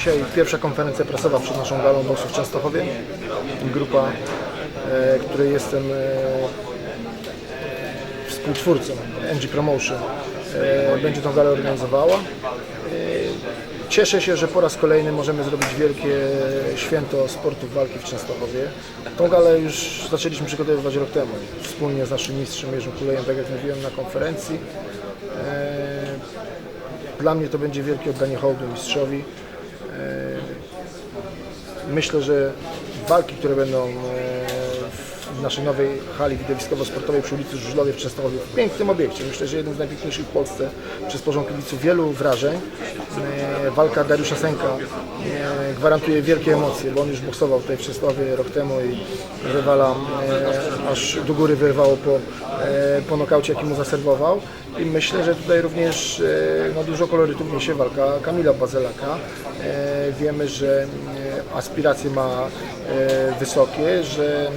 Dzisiaj pierwsza konferencja prasowa przed naszą galą boksu w Częstochowie. Grupa, e, której jestem e, współtwórcą NG Promotion e, będzie tą galę organizowała. Cieszę się, że po raz kolejny możemy zrobić wielkie święto sportu walki w Częstochowie. Tą galę już zaczęliśmy przygotowywać rok temu wspólnie z naszym mistrzem Jerzym Kulejem, tak jak mówiłem na konferencji. Dla mnie to będzie wielkie oddanie hołdu mistrzowi. Myślę, że walki, które będą e, w naszej nowej hali widowiskowo-sportowej przy ulicy Żużlowie w Częstochowie, w pięknym obiekcie, myślę, że jednym z najpiękniejszych w Polsce, przysporzą kibiców wielu wrażeń. E, Walka Dariusza Senka e, gwarantuje wielkie emocje, bo on już boksował tutaj w Częstochowie rok temu i rywala aż do góry wyrwało po, po nokaucie, jaki mu zaserwował. I myślę, że tutaj również e, no, dużo kolorytu wniesie walka Kamila Bazelaka. E, Wiemy, że e, aspiracje ma e, wysokie, że,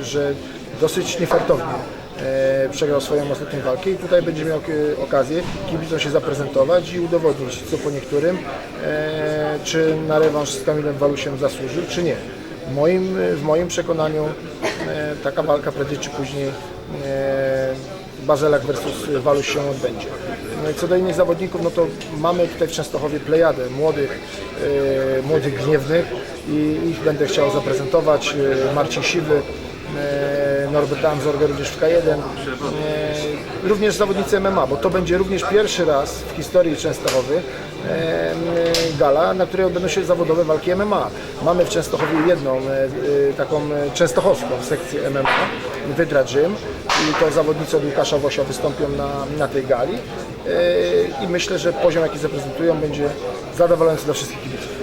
e, że dosyć niefartownie e, przegrał swoją ostatnią walkę i tutaj będzie miał e, okazję kibicom się zaprezentować i udowodnić co po niektórym, e, czy na rewanż z Kamilem Walusiem zasłużył, czy nie. Moim, w moim przekonaniu e, taka walka prędzej czy później e, Bazelak versus Waluś się odbędzie. No i co do innych zawodników, no to mamy tutaj w Częstochowie plejadę młodych, e, młodych gniewnych i ich będę chciał zaprezentować. E, Marcin Siwy, e, Norbert Amzorger również w K1. E, również zawodnicy MMA, bo to będzie również pierwszy raz w historii Częstochowy e, gala, na której odbędą się zawodowe walki MMA. Mamy w Częstochowie jedną e, e, taką e, częstochowską sekcję MMA, Wydra Gym i to zawodnicy od Łukasza Wosia wystąpią na, na tej gali i myślę, że poziom jaki zaprezentują będzie zadowalający dla wszystkich kibiców.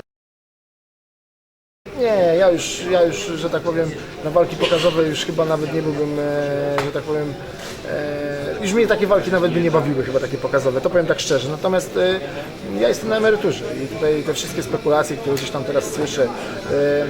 Ja już, ja już, że tak powiem, na walki pokazowe już chyba nawet nie byłbym, e, że tak powiem, e, już mnie takie walki nawet by nie bawiły chyba takie pokazowe, to powiem tak szczerze. Natomiast e, ja jestem na emeryturze i tutaj te wszystkie spekulacje, które gdzieś tam teraz słyszę, e, e,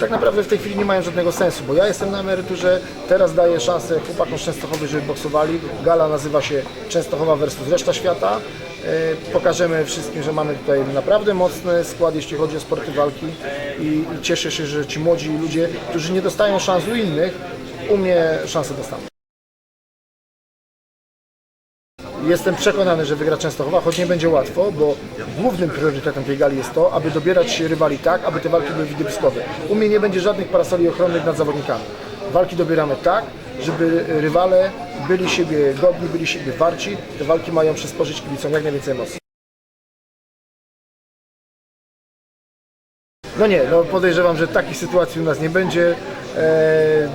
tak naprawdę w tej chwili nie mają żadnego sensu, bo ja jestem na emeryturze, teraz daję szansę chłopakom z Częstochowy, żeby boksowali. Gala nazywa się Częstochowa versus reszta świata. E, Pokażemy wszystkim, że mamy tutaj naprawdę mocny skład, jeśli chodzi o sporty walki i, cieszę się, że ci młodzi ludzie, którzy nie dostają szans u innych, u mnie szansę dostaną. Jestem przekonany, że wygra Częstochowa, choć nie będzie łatwo, bo głównym priorytetem tej gali jest to, aby dobierać rywali tak, aby te walki były widowiskowe. U mnie nie będzie żadnych parasoli ochronnych nad zawodnikami. Walki dobieramy tak, żeby rywale byli siebie godni, byli siebie warci. Te walki mają przysporzyć kibicom jak najwięcej emocji. No nie, no podejrzewam, że takich sytuacji u nas nie będzie. Eee,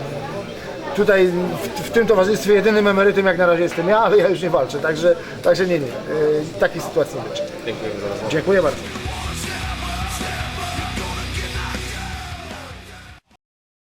tutaj w, w tym towarzystwie jedynym emerytem jak na razie jestem ja, ale ja już nie walczę, także, także nie, nie. Eee, takiej sytuacji nie będzie. Dziękuję rozmowę. Dziękuję bardzo.